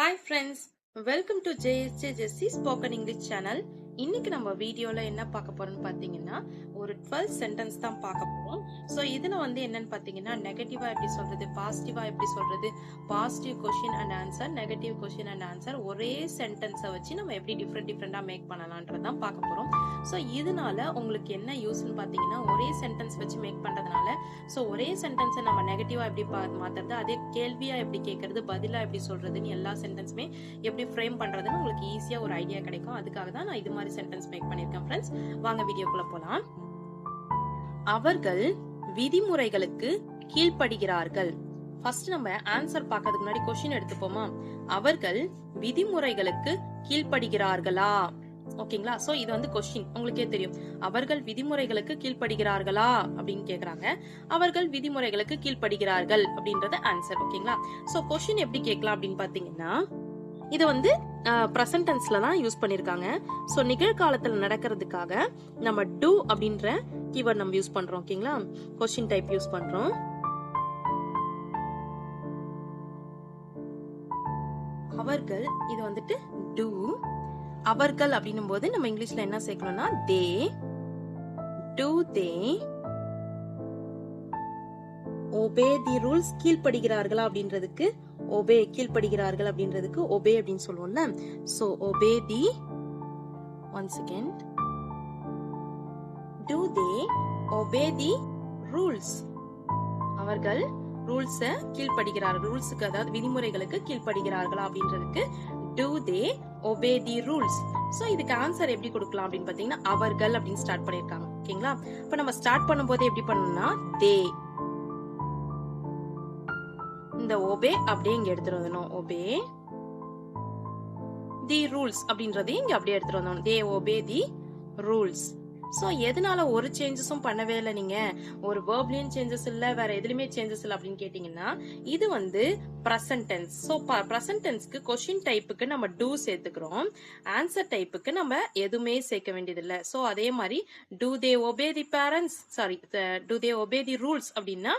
Hi friends welcome to JSJ Jessy spoken English channel இன்னைக்கு நம்ம வீடியோவில் என்ன பார்க்க போறோம்னு பார்த்தீங்கன்னா ஒரு டுவெல் சென்டென்ஸ் தான் பார்க்க போறோம் ஸோ இதில் வந்து என்னன்னு பார்த்தீங்கன்னா நெகட்டிவாக எப்படி சொல்கிறது பாசிட்டிவாக எப்படி சொல்கிறது positive question and answer negative question and answer ஒரே சென்டென்ஸை வச்சு நம்ம எப்படி டிஃப்ரெண்ட் டிஃப்ரெண்ட்டாக மேக் பண்ணலான்றது தான் பார்க்க போகிறோம் ஸோ இதனால உங்களுக்கு என்ன யூஸ்ன்னு பார்த்தீங்கன்னா ஒரே சென்டென்ஸ் வச்சு மேக் பண்ணுறதுனால ஸோ ஒரே சென்டென்ஸை நம்ம நெகட்டிவாக எப்படி பா- மாற்றுறது அதே கேள்வியாக எப்படி கேட்குறது பதிலாக எப்படி சொல்கிறதுன்னு எல்லா சென்டென்ஸுமே எப்படி ஃப்ரேம் பண்ணுறதுன்னு உங்களுக்கு ஈஸியாக ஒரு ஐடியா கிடைக்கும். அதுக்காக தான் நான் இது மாதிரி சென்டென்ஸ் மேக் பண்ணியிருக்கேன் ஃப்ரெண்ட்ஸ் வாங்க வீடியோக்குள்ளே போகலாம் அவர்கள் விதிமுறைகளுக்கு கீழ்ப்படுகிறார்கள். ஃபர்ஸ்ட் நம்ம ஆன்சர் பார்க்கறதுக்கு முன்னாடி கொஸ்டின் எடுத்துப்போமா? அவர்கள் விதிமுறைகளுக்கு கீழ்ப்படுகிறார்களா? ஓகேங்களா சோ இது வந்து கொஸ்டின் உங்களுக்கே தெரியும். அவர்கள் விதிமுறைகளுக்கு கீழ்ப்படுகிறார்களா? அப்படின்னு கேக்குறாங்க. அவர்கள் விதிமுறைகளுக்கு கீழ்ப்படுகிறார்கள் அப்படின்றது ஆன்சர் ஓகேங்களா சோ கொஸ்டின் எப்படி கேட்கலாம் அப்படின்னு பாத்தீங்கன்னா இது வந்து ப்ரெசன்டென்ஸில் தான் யூஸ் பண்ணியிருக்காங்க ஸோ நிகழ்காலத்தில் நடக்கிறதுக்காக நம்ம டூ அப்படின்ற கீவேர்ட் நம்ம யூஸ் பண்ணுறோம் ஓகேங்களா? கொஷின் டைப் யூஸ் பண்ணுறோம் அவர்கள் இது வந்துட்டு டூ அவர்கள் அப்படின்னும் போது நம்ம இங்கிலீஷ்ல என்ன சேர்க்கணும்னா they do they obey the rules கீழ்ப்படுகிறார்களா அப்படின்றதுக்கு ஒபே கீழ்ப்படுகிறார்கள் அப்படின்றதுக்கு ஒபே அப்படின்னு சொல்லுவோம்ல. So obey the one second do they obey the rules அவர்கள் ரூல்ஸ கீழ்ப்படுகிறார்கள். ரூல்ஸுக்கு அதாவது விதிமுறைகளுக்கு கீழ்ப்படுகிறார்களா அப்படின்றதுக்கு do they obey the rules so இதுக்கு ஆன்சர் எப்படி கொடுக்கலாம் அப்படின்னு பாத்தீங்கன்னா அவர்கள் அப்படின்னு ஸ்டார்ட் பண்ணிருக்காங்க ஓகேங்களா? இப்ப நம்ம ஸ்டார்ட் பண்ணும்போது எப்படி பண்ணணும்னா தே இந்த ஒபே அப்படியே இங்க எடுத்துட்டு வந்துடணும். ஒபே தி ரூல்ஸ் அப்படின்றதையும் இங்க அப்படியே எடுத்துட்டு வந்தோம் they obey the rules so எதனால ஒரு சேஞ்சஸும் பண்ணவே இல்லை நீங்க? ஒரு வேர்ப்லயும் சேஞ்சஸ் இல்லை வேற எதுலையுமே சேஞ்சஸ் இல்லை அப்படின்னு கேட்டீங்கன்னா இது வந்து ப்ரெசன்ட் ஸோ சோ கொஷின் டைப்புக்கு நம்ம டூ சேர்த்துக்கிறோம். ஆன்சர் டைப்புக்கு நம்ம எதுவுமே சேர்க்க வேண்டியது ஸோ அதே மாதிரி do they obey the parents sorry do they obey the rules அப்படின்னா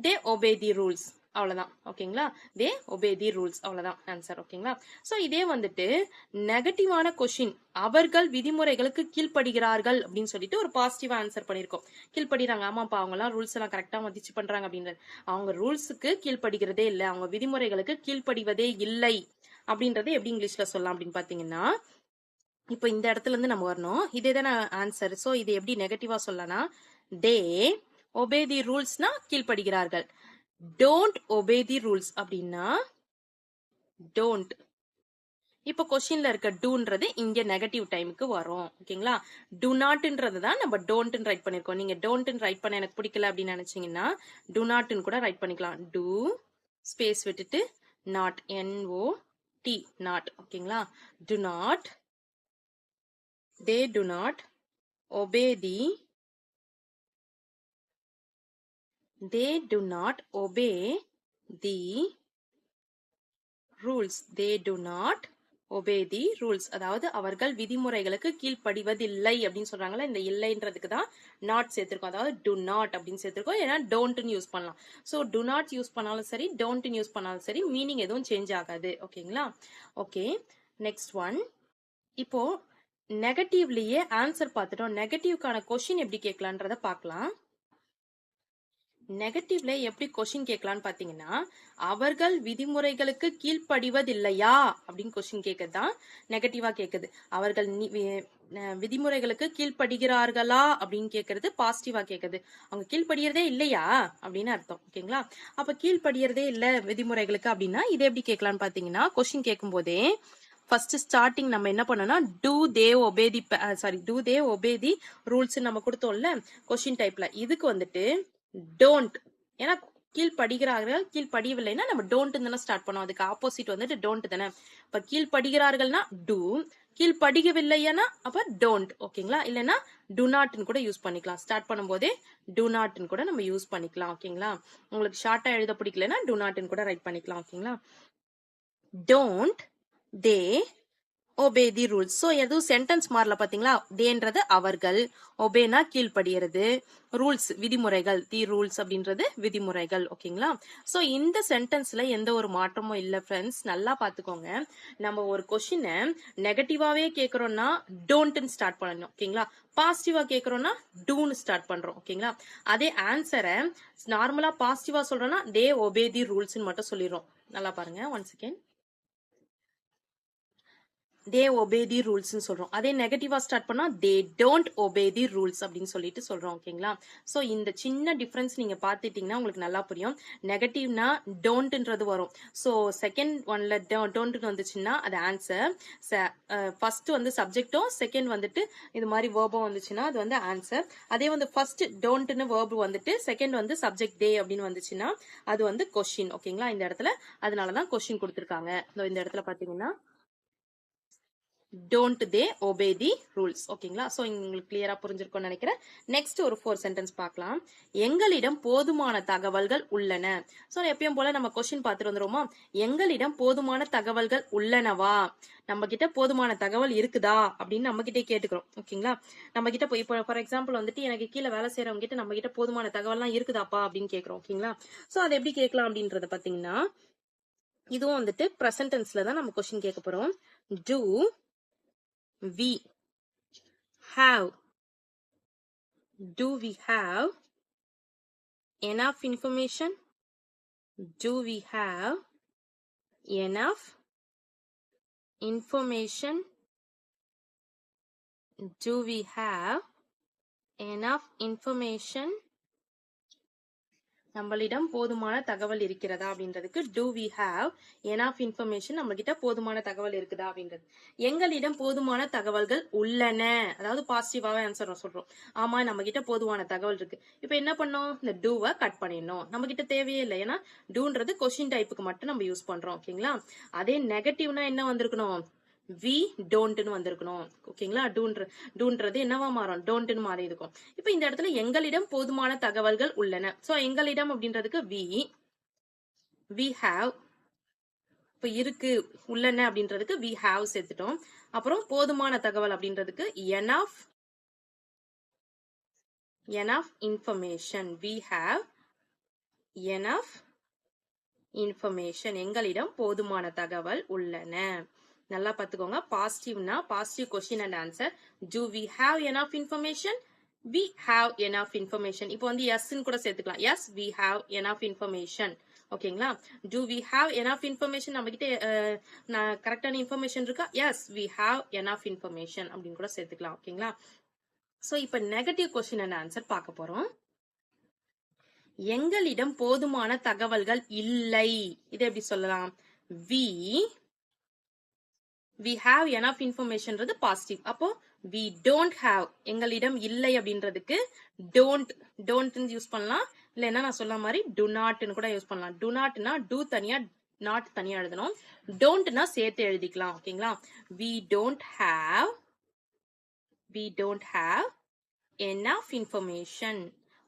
தே ஒபே தி ரூல்ஸ் அவ்வளோதான் ஓகேங்களா? தே ஒபே தி ரூல்ஸ் அவ்வளோதான் ஆன்சர் ஓகேங்களா? ஸோ இதே வந்துட்டு நெகட்டிவான கொஷின் அவர்கள் விதிமுறைகளுக்கு கீழ்ப்படுகிறார்கள் அப்படின்னு சொல்லிட்டு ஒரு பாசிட்டிவாக ஆன்சர் பண்ணியிருக்கோம். கீழ்ப்படுறாங்க ஆமாப்பா அவங்கலாம் ரூல்ஸ் எல்லாம் கரெக்டாக மதிச்சு பண்ணுறாங்க அப்படின்றது அவங்க ரூல்ஸுக்கு கீழ்ப்படுகிறதே இல்லை. அவங்க விதிமுறைகளுக்கு கீழ்ப்படிவதே இல்லை அப்படின்றத எப்படி இங்கிலீஷில் சொல்லலாம் அப்படின்னு பார்த்தீங்கன்னா இப்போ இந்த இடத்துல இருந்து நம்ம வரணும். இதே தானே ஆன்சர் ஸோ இது எப்படி நெகட்டிவாக சொல்லனா தே ஒபே தி ரூல்ஸ்னா கீழ்ப்படுகிறார்கள். டோன்ட் ஒபே தி ரூல்ஸ் அப்படின்னா டோன்ட் இப்போ கொஸ்டின்ல இருக்க டூன்றது இங்க நெகட்டிவ் டைமுக்கு வரும். ஓகேங்களா டு நாட்ன்றது தான் நம்ம டோன்ட்னு ரைட் பண்ணிருக்கோம். நீங்க டோன்ட்னு ரைட் பண்ண எனக்கு பிடிக்கல அப்படின்னு நினைச்சீங்கன்னா டு நாட்னு கூட ரைட் பண்ணிக்கலாம். டு ஸ்பேஸ் விட்டுட்டு not N O T not ஓகேங்களா do not they do not obey the they do not obey the rules. They do not obey the rules. அதாவது அவர்கள் விதிமுறைகளுக்கு கீழ்ப்படிவதில்லை அப்படின்னு சொல்றாங்கல்ல இந்த இல்லைன்றதுக்கு தான் நாட் சேர்த்திருக்கோம். அதாவது டு நாட் அப்படின்னு சேர்த்திருக்கோம். ஏன்னா டோன்ட்னு யூஸ் பண்ணலாம். ஸோ டு நாட் யூஸ் பண்ணாலும் சரி டோன்ட்னு யூஸ் பண்ணாலும் சரி மீனிங் எதுவும் சேஞ்ச் ஆகாது. ஓகேங்களா ஓகே நெக்ஸ்ட் ஒன் இப்போ நெகட்டிவ்லயே ஆன்சர் பார்த்துட்டோம். நெகட்டிவ்க்கான கொஸ்டின் எப்படி கேட்கலான்றத பார்க்கலாம். நெகட்டிவ்ல எப்படி கொஸ்டின் கேட்கலாம்னு பாத்தீங்கன்னா அவர்கள் விதிமுறைகளுக்கு கீழ்ப்படிவதில்லையா? அப்படின்னு கொஸ்டின் கேட்கறது தான் நெகட்டிவா கேக்குது அவர்கள் விதிமுறைகளுக்கு கீழ்ப்படுகிறார்களா? அப்படின்னு கேக்குறது பாசிட்டிவா கேக்குது அவங்க கீழ்ப்படுகிறதே இல்லையா? அப்படின்னு அர்த்தம். ஓகேங்களா அப்ப கீழ்ப்படுகிறதே இல்ல விதிமுறைகளுக்கு அப்படின்னா இதை எப்படி கேட்கலாம்னு பாத்தீங்கன்னா கொஸ்டின் கேட்கும் போதே ஃபர்ஸ்ட் ஸ்டார்டிங் நம்ம என்ன பண்ணோம்னா do they obey the sorry do they obey the rules நம்ம கொடுத்தோம்ல கொஸ்டின் டைப்ல இதுக்கு வந்துட்டு டோன்ட் ஏன்னா கீழ்ப்படுகிறார்கள் கீழ்படியவில்லைன்னா நம்ம டோன்ட் தானே ஸ்டார்ட் பண்ணோம். அதுக்கு ஆப்போசிட் வந்துட்டு டோன்ட் தானே. இப்ப கீழ்படுகிறார்கள்னா டூ கீழ்ப்படியவில்லைன்னா அப்ப டோன்ட் ஓகேங்களா? இல்லைன்னா டு நாட்னு கூட யூஸ் பண்ணிக்கலாம். ஸ்டார்ட் பண்ணும்போதே டு நாட்னு கூட நம்ம யூஸ் பண்ணிக்கலாம். ஓகேங்களா? உங்களுக்கு ஷார்ட்டா எழுத பிடிக்கலன்னா டு நாட்னு கூட ரைட் பண்ணிக்கலாம். ஓகேங்களா? Don't they obey the rules so எதுவும் சென்டென்ஸ் மாறல பார்த்தீங்களா தேன்றது அவர்கள். ஒபேனா கீழ்ப்படியறது. ரூல்ஸ் விதிமுறைகள். தி ரூல்ஸ் அப்படின்றது விதிமுறைகள். ஓகேங்களா? ஸோ இந்த சென்டென்ஸ்ல எந்த ஒரு மாற்றமும் இல்லை ஃப்ரெண்ட்ஸ் நல்லா பார்த்துக்கோங்க நம்ம ஒரு கொஷினை நெகட்டிவாகவே கேட்குறோம்னா டோன்ட்னு ஸ்டார்ட் பண்ணணும். ஓகேங்களா? பாசிட்டிவா கேட்குறோம்னா டூன்னு ஸ்டார்ட் பண்ணுறோம் ஓகேங்களா? அதே ஆன்சரை நார்மலாக பாசிட்டிவாக சொல்கிறோன்னா தே ஒபே தி ரூல்ஸ்ன்னு மட்டும் சொல்லிடுறோம். நல்லா பாருங்க. Once again they obey the ரூல்ஸ்னு சொல்றோம். அதே நெகட்டிவா ஸ்டார்ட் பண்ணா they don't obey the rules அப்படின்னு சொல்லிட்டு சொல்றோம் ஓகேங்களா சோ இந்த சின்ன டிஃபரன்ஸ் நீங்க பாத்துட்டீங்கன்னா உங்களுக்கு நல்லா புரியும். நெகட்டிவ்னா டோன்ட்ன்றது வரும். சோ செகண்ட் ஒன்ல டோன்ட்னு வந்துச்சுன்னா அது ஆன்சர் ஃபர்ஸ்ட் வந்து சப்ஜெக்டும் செகண்ட் வந்துட்டு இது மாதிரி வேர்பும் வந்துச்சுன்னா அது வந்து ஆன்சர் அதே வந்து ஃபர்ஸ்ட் டோன்ட்னு வேர்பு வந்துட்டு செகண்ட் வந்து சப்ஜெக்ட் டே அப்படின்னு வந்துச்சுன்னா அது வந்து கொஸ்டின் ஓகேங்களா இந்த இடத்துல. அதனாலதான் கொஸ்டின் கொடுத்துருக்காங்க. இந்த இடத்துல பாத்தீங்கன்னா don't they obey the rules ஓகேங்களா ஸோ உங்களுக்கு கிளியரா புரிஞ்சிருக்கும்னு நினைக்கிறேன். நெக்ஸ்ட் ஒரு ஃபோர் சென்டென்ஸ் பார்க்கலாம். எங்களிடம் போதுமான தகவல்கள் உள்ளன. ஸோ எப்பயும் போல நம்ம கொஸ்டின் பார்த்துட்டு வந்துருவோமா? எங்களிடம் போதுமான தகவல்கள் உள்ளனவா? நம்ம கிட்ட போதுமான தகவல் இருக்குதா? அப்படின்னு நம்ம கிட்டே கேட்டுக்கிறோம் ஓகேங்களா நம்ம கிட்ட இப்போ ஃபார் எக்ஸாம்பிள் வந்துட்டு எனக்கு கீழே வேலை செய்யறவங்க கிட்ட நம்ம கிட்ட போதுமான தகவல்லாம் இருக்குதாப்பா? அப்படின்னு கேட்குறோம். ஓகேங்களா ஸோ அதை எப்படி கேட்கலாம் அப்படின்றத பார்த்தீங்கன்னா இதுவும் வந்துட்டு ப்ரெசன்ட் தான் நம்ம கொஸ்டின் கேட்க போறோம். Do we have do we have enough information? Do we have enough information? Do we have enough information நம்மளிடம் போதுமான தகவல் இருக்கிறதா அப்படின்றதுக்கு do we have enough information நம்ம கிட்ட போதுமான தகவல் இருக்குதா அப்படின்றது. எங்களிடம் போதுமான தகவல்கள் உள்ளன. அதாவது பாசிட்டிவாவே ஆன்சர் சொல்றோம். ஆமா நம்ம கிட்ட போதுமான தகவல் இருக்கு. இப்ப என்ன பண்ணோம்? இந்த டூவை கட் பண்ணிடணும். நம்ம கிட்ட தேவையே இல்லை. ஏன்னா டூன்றது கொஸ்டின் டைப்புக்கு மட்டும் நம்ம யூஸ் பண்றோம். ஓகேங்களா? அதே நெகட்டிவ்னா என்ன வந்திருக்கணும்? வி டோன்ட்னு வந்திருக்கணும். ஓகேங்களா? டூன்ற டூன்றது என்னவா மாறும்? டோன்ட்னு மாறி இருக்கும் இப்போ இந்த இடத்துல எங்களிடம் போதுமான தகவல்கள் உள்ளன. சோ எங்களிடம் அப்படின்றதுக்கு வி வி ஹாவ் இப்போ இருக்கு உள்ளன அப்படின்றதுக்கு வி ஹாவ் சேர்த்துட்டோம். அப்புறம் போதுமான தகவல் அப்படின்றதுக்கு enough enough information we have enough information எங்களிடம் போதுமான தகவல் உள்ளன. நல்லா பார்த்துக்கோங்க பாசிட்டிவ்னா positive question and answer do we have enough information we have enough information இப்போ வந்து எஸ்ன்னு கூட சேர்த்துக்கலாம். Yes we have enough information ஓகேங்களா do we have enough information நம்ம கிட்ட கரெக்டான இன்ஃபர்மேஷன் இருக்கா? Yes we have enough information அப்படின்னு கூட சேர்த்துக்கலாம். ஓகேங்களா ஸோ இப்போ நெகட்டிவ் கொஸ்டின் அண்ட் ஆன்சர் பார்க்க போறோம். எங்களிடம் போதுமான தகவல்கள் இல்லை. இதை எப்படி சொல்லலாம்? வி வி ஹாவ் எனஃப் இன்ஃபர்மேஷன்றது பாசிட்டிவ் அப்போ வி டோன்ட் ஹாவ் எங்களிடம் இல்லை அப்படின்றதுக்கு டோன்ட் டோன்ட் யூஸ் பண்ணலாம். இல்லைன்னா நான் சொல்ல மாதிரி டு நாட்னு கூட யூஸ் பண்ணலாம். டு நாட்னா டூ தனியா நாட் தனியா எழுதணும். டோன்ட்னா சேர்த்து எழுதிக்கலாம் ஓகேங்களா we don't have we don't have enough information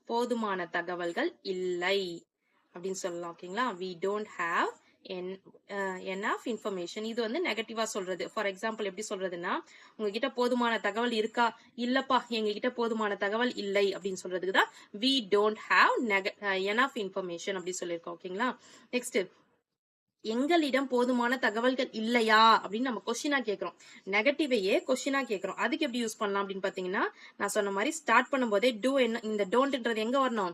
போதுமான தகவல்கள் இல்லை. அப்படின்னு சொல்லலாம் ஓகேங்களா we don't have enough information இது வந்து நெகட்டிவா சொல்றது. ஃபார் எக்ஸாம்பிள் எப்படி சொல்றதுன்னா உங்ககிட்ட போதுமான தகவல் இருக்கா? இல்லப்பா எங்ககிட்ட போதுமான தகவல் இல்லை அப்படின்னு சொல்றதுக்கு தான் we don't have enough information அப்படி சொல்லியிருக்கோம். ஓகேங்களா நெக்ஸ்ட் எங்களிடம் போதுமான தகவல்கள் இல்லையா? அப்படின்னு நம்ம கொஸ்டினா கேட்கிறோம். நெகட்டிவையே கொஸ்டினா கேட்கிறோம். அதுக்கு எப்படி யூஸ் பண்ணலாம் அப்படின்னு பாத்தீங்கன்னா நான் சொன்ன மாதிரி ஸ்டார்ட் பண்ணும்போதே டூ என்ன இந்த டோன்ட்ன்றது எங்க வரணும்?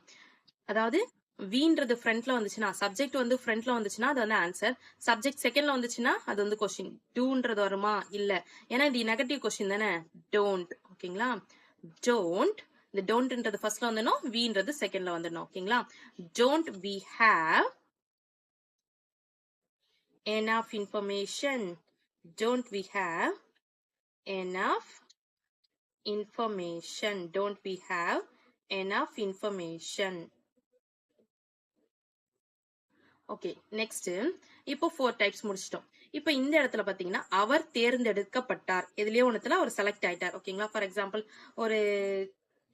அதாவது வீன்றது ஃப்ரண்ட்ல வந்துச்சுன்னா சப்ஜெக்ட் வந்து ஃப்ரண்ட்ல வந்துச்சுன்னா அது வந்து ஆன்சர் சப்ஜெக்ட் செகண்ட்ல வந்துச்சுன்னா அது வந்து கொஸ்டின் டூன்றது வருமா? இல்ல. ஏன்னா இது நெகட்டிவ் கொஸ்டின் தானே? டோன்ட் ஓகேங்களா டோன்ட் இந்த டோன்ட்ன்றது ஃபர்ஸ்ட்ல வந்துடணும் வீன்றது செகண்ட்ல வந்துடணும். ஓகேங்களா don't we have enough information? Don't we have enough information? Don't we have enough information? Okay next இப்போ ஃபோர் டைப்ஸ் முடிச்சிட்டோம். இப்போ இந்த இடத்துல பாத்தீங்கன்னா அவர் தேர்ந்தெடுக்கப்பட்டார். எதுலயோ ஒண்ணுத்துல அவர் செலக்ட் ஆயிட்டார். ஓகேங்களா ஃபார் எக்ஸாம்பிள் ஒரு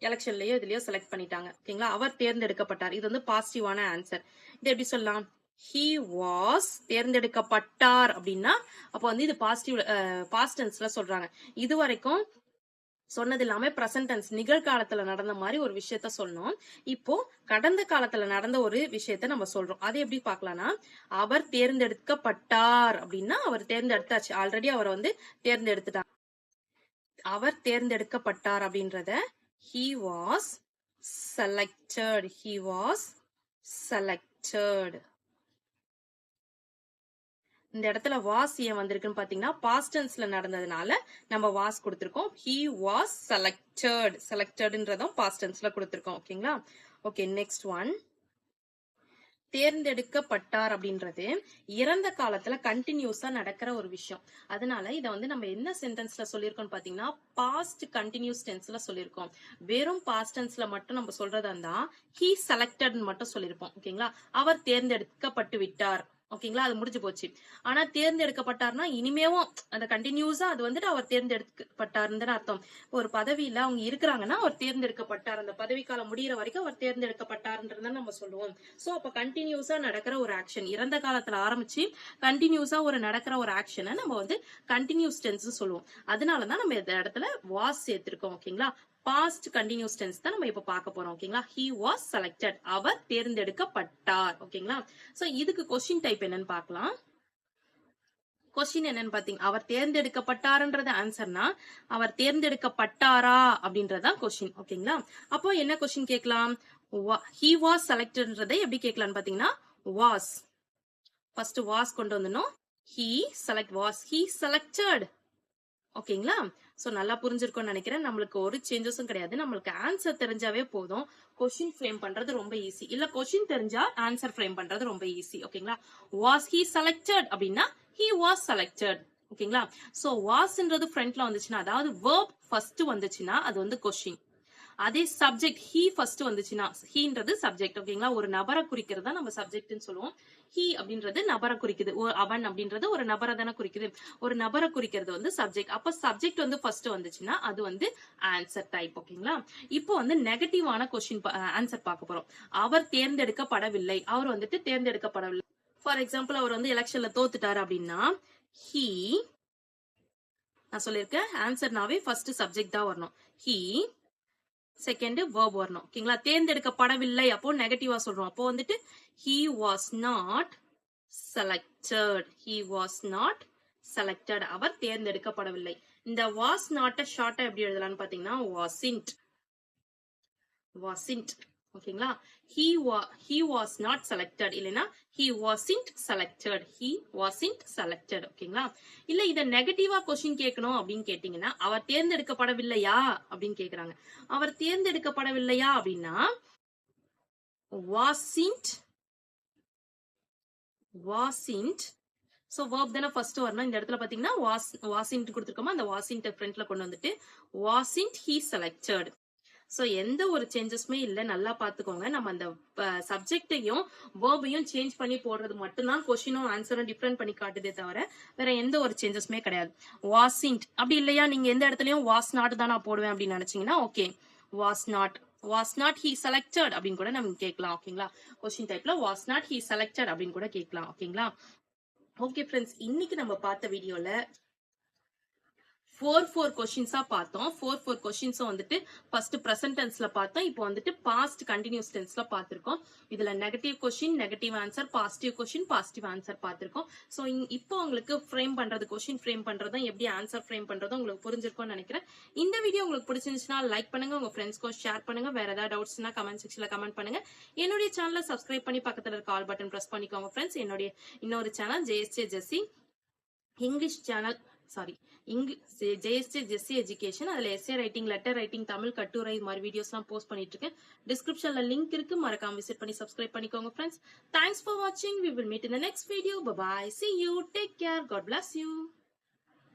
எலெக்ஷன்லயோ இதுலயோ செலக்ட் பண்ணிட்டாங்க. ஓகேங்களா அவர் தேர்ந்தெடுக்கப்பட்டார். இது வந்து பாசிட்டிவான ஆன்சர் இது எப்படி சொல்லலாம்? ஹி வாஸ் தேர்ந்தெடுக்கப்பட்டார் அப்படின்னா அப்போ வந்து இது பாசிட்டிவ் பாஸ்ட் சொல்றாங்க. இது வரைக்கும் சொன்னது இல்லாமல் பிரசன்ட் டென்ஸ் நிகழ்காலத்துல நடந்த மாதிரி ஒரு விஷயத்த சொன்னோம். இப்போ கடந்த காலத்துல நடந்த ஒரு விஷயத்த நம்ம சொல்றோம். அதை எப்படி பார்க்கலாம்னா அவர் தேர்ந்தெடுக்கப்பட்டார் அப்படின்னா அவர் தேர்ந்தெடுத்தாச்சு. ஆல்ரெடி அவர் வந்து தேர்ந்தெடுத்துட்டார். அவர் தேர்ந்தெடுக்கப்பட்டார் அப்படின்றத he was selected he was selected இந்த இடத்துல வாஸ் ஏன் வந்திருக்குன்னு பாத்தீங்கன்னா பாஸ்டன்ஸ்ல நடந்ததுனால நம்ம வாஸ் கொடுத்திருக்கோம். ஹி வாஸ் செலக்டட் செலக்டட்ன்றதும் பாஸ்டன்ஸ்ல கொடுத்திருக்கோம். ஓகேங்களா ஓகே நெக்ஸ்ட் ஒன் தேர்ந்தெடுக்கப்பட்டார் அப்படின்றது இறந்த காலத்துல கண்டினியூஸா நடக்கிற ஒரு விஷயம். அதனால இத வந்து நம்ம என்ன சென்டென்ஸ்ல சொல்லியிருக்கோம் பாத்தீங்கன்னா பாஸ்ட் கண்டினியூஸ் டென்ஸ்ல சொல்லியிருக்கோம். வெறும் பாஸ்ட் டென்ஸ்ல மட்டும் நம்ம சொல்றதா இருந்தா ஹீ செலக்டட் மட்டும் சொல்லியிருப்போம். ஓகேங்களா அவர் தேர்ந்தெடுக்கப்பட்டு விட்டார். ஓகேங்களா அது முடிஞ்சு போச்சு. ஆனா தேர்ந்தெடுக்கப்பட்டார்னா இனிமேவும் அந்த கண்டினியூஸா அது வந்துட்டு அவர் தேர்ந்தெடுக்கப்பட்டாருன்னு அர்த்தம். ஒரு பதவியில அவங்க இருக்கிறாங்கன்னா அவர் தேர்ந்தெடுக்கப்பட்டார். அந்த பதவி காலம் வரைக்கும் அவர் தேர்ந்தெடுக்கப்பட்டார்ன்றத நம்ம சொல்லுவோம். சோ அப்ப கண்டினியூஸா நடக்கிற ஒரு ஆக்ஷன் இறந்த காலத்துல ஆரம்பிச்சு கண்டினியூஸா ஒரு நடக்கிற ஒரு ஆக்ஷனை நம்ம வந்து கண்டினியூஸ் டென்ஸ் சொல்லுவோம். அதனாலதான் நம்ம இந்த இடத்துல வாஸ் சேர்த்திருக்கோம் ஓகேங்களா பாஸ்ட் கண்டினியூஸ் டென்ஸ் தான் நம்ம இப்ப பார்க்க போறோம் ஓகேங்களா ஹி வாஸ் செலக்டட் அவர் தேர்ந்தெடுக்கப்பட்டார் ஓகேங்களா சோ இதுக்கு கொஸ்டின் டைப் என்னன்னு பார்க்கலாம். கொஸ்டின் என்னன்னு பாத்தீங்க அவர் தேர்ந்தெடுக்கப்பட்டாருன்றது ஆன்சர்னா அவர் தேர்ந்தெடுக்கப்பட்டாரா அப்படின்றதுதான் கொஸ்டின் ஓகேங்களா அப்போ என்ன கொஸ்டின் கேட்கலாம்? ஹி வாஸ் செலக்டட்ன்றதை எப்படி கேட்கலாம்னு பாத்தீங்கன்னா வாஸ் ஃபர்ஸ்ட் வாஸ் கொண்டு வந்துடணும். He select was he selected ஓகேங்களா ஸோ நல்லா புரிஞ்சிருக்கும்னு நினைக்கிறேன். நம்மளுக்கு ஒரு சேஞ்சஸும் கிடையாது. நம்மளுக்கு ஆன்சர் தெரிஞ்சாவே போதும். கொஷின் ஃப்ரேம் பண்றது ரொம்ப ஈஸி இல்ல கொஷின் தெரிஞ்சா ஆன்சர் ஃப்ரேம் பண்றது ரொம்ப ஈஸி ஓகேங்களா வாஸ் ஹி செலக்டட் அப்படின்னா ஹி வாஸ் செலக்டட் ஓகேங்களா ஸோ வாஸ்ன்றது ஃப்ரண்ட்ல வந்துச்சுன்னா அதாவது வேர்ப் ஃபர்ஸ்ட் வந்துச்சுன்னா அது வந்து கொஷின் அதே சப்ஜெக்ட் ஹீ ஃபர்ஸ்ட் வந்துச்சுன்னா ஹீன்றது சப்ஜெக்ட் ஓகேங்களா ஒரு நபரை குறிக்கிறது தான் நம்ம சப்ஜெக்ட்னு சொல்லுவோம். ஹீ அப்படின்றது நபரை குறிக்குது. அவன் அப்படின்றது ஒரு நபரை தானே குறிக்குது. ஒரு நபரை குறிக்கிறது வந்து சப்ஜெக்ட் அப்ப சப்ஜெக்ட் வந்து ஃபர்ஸ்ட் வந்துச்சுன்னா அது வந்து ஆன்சர் டைப் ஓகேங்களா இப்போ வந்து நெகட்டிவான கொஸ்டின் ஆன்சர் பார்க்க போறோம். அவர் தேர்ந்தெடுக்கப்படவில்லை. அவர் வந்துட்டு தேர்ந்தெடுக்கப்படவில்லை. ஃபார் எக்ஸாம்பிள் அவர் வந்து எலெக்ஷன்ல தோத்துட்டாரு அப்படின்னா ஹீ நான் சொல்லியிருக்கேன் ஆன்சர்னாவே ஃபர்ஸ்ட் சப்ஜெக்ட் தான் வரணும். ஹீ செகண்ட் வேர்ப் வரணும். ஓகேங்களா? தேர்ந்தெடுக்கப்படவில்லை. அப்போ நெகட்டிவா சொல்றோம். அப்போ வந்துட்டு he was not selected he was not selected அவர் தேர்ந்தெடுக்கப்படவில்லை. இந்த வாஸ் நாட்ட ஷார்ட்டா எப்படி எழுதலாம்னு பாத்தீங்கன்னா வாசின்ட் வாசின்ட் ஓகேங்களா? ஹி வா ஹி வாஸ் நாட் செலக்டட் இல்லைன்னா he wasn't selected he wasn't selected ஓகேங்களா? இல்ல இத நெகட்டிவா கொஸ்டின் கேட்கணும் அப்படின்னு கேட்டீங்கன்னா அவர் தேர்ந்தெடுக்கப்படவில்லையா அப்படின்னு கேக்குறாங்க அவர் தேர்ந்தெடுக்கப்படவில்லையா அப்படின்னா வாசின்ட் வாசின்ட் ஸோ வேர்ப் தானே ஃபர்ஸ்ட் வரணும். இந்த இடத்துல பாத்தீங்கன்னா வாஸ் வாசின்ட் கொடுத்துருக்கோமா? அந்த வாசின்ட் ஃப்ரண்ட்ல கொண்டு வந்துட்டு வாசின்ட் ஹி செலக்டட் ஸோ எந்த ஒரு சேஞ்சஸுமே இல்ல. நல்லா பாத்துக்கோங்க. நம்ம அந்த சப்ஜெக்டையும் வேர்பையும் சேஞ்ச் பண்ணி போடுறது மட்டும்தான் கொஸ்டினும் ஆன்சரும் டிஃப்ரெண்ட் பண்ணி காட்டுதே தவிர வேற எந்த ஒரு சேஞ்சஸுமே கிடையாது. வாசின்ட் அப்படி இல்லையா? நீங்க எந்த இடத்துலயும் வாஸ் நாட் தான் நான் போடுவேன் அப்படின்னு நினைச்சீங்கன்னா okay was not was not he selected அப்படின்னு கூட நம்ம கேட்கலாம் ஓகேங்களா கொஸ்டின் டைப்ல வாஸ் நாட் ஹி செலக்டட் அப்படின்னு கூட கேட்கலாம் ஓகேங்களா ஓகே ஃப்ரெண்ட்ஸ் இன்னைக்கு நம்ம பார்த்த வீடியோல ஃபோர் ஃபோர் கொஷின்ஸாக பார்த்தோம். ஃபோர் ஃபோர் கொஷின்ஸும் வந்துட்டு ஃபர்ஸ்ட் ப்ரெசன்ட் டென்ஸில் பார்த்தோம். இப்போ வந்துட்டு பாஸ்ட் கண்டினியூஸ் டென்ஸில் பார்த்துருக்கோம். இதில் negative question negative answer positive question positive answer பார்த்துருக்கோம். ஸோ இப்போ உங்களுக்கு ஃப்ரேம் பண்ணுறது கொஷின் ஃப்ரேம் பண்ணுறதும் எப்படி ஆன்சர் ஃப்ரேம் பண்ணுறதும் உங்களுக்கு புரிஞ்சிருக்கும்னு நினைக்கிறேன். இந்த வீடியோ உங்களுக்கு பிடிச்சிருந்துச்சுன்னா லைக் பண்ணுங்க. உங்கள் ஃப்ரெண்ட்ஸ்க்கும் ஷேர் பண்ணுங்க. வேற ஏதாவது டவுட்ஸ்னா கமெண்ட் செக்ஷனில் கமெண்ட் பண்ணுங்க. என்னுடைய சேனலை சப்ஸ்கிரைப் பண்ணி பக்கத்தில் இருக்க ஆல் பட்டன் ப்ரெஸ் பண்ணிக்கோங்க ஃப்ரெண்ட்ஸ் என்னுடைய இன்னொரு channel JSJ Jessy English channel sorry JSD Jessie education அதில் essay writing letter writing Tamil கட்டுரை இது மாதிரி வீடியோஸ்லாம் போஸ்ட் பண்ணிட்டு இருக்கேன். டிஸ்கிரிப்ஷனில் லிங்க் இருக்கு. மறக்காம விசிட் பண்ணி சப்ஸ்கிரைப் பண்ணிக்கோங்க ஃப்ரெண்ட்ஸ் தேங்க்ஸ் ஃபார் வாட்சிங் we will meet in the next video bye see you take care God bless you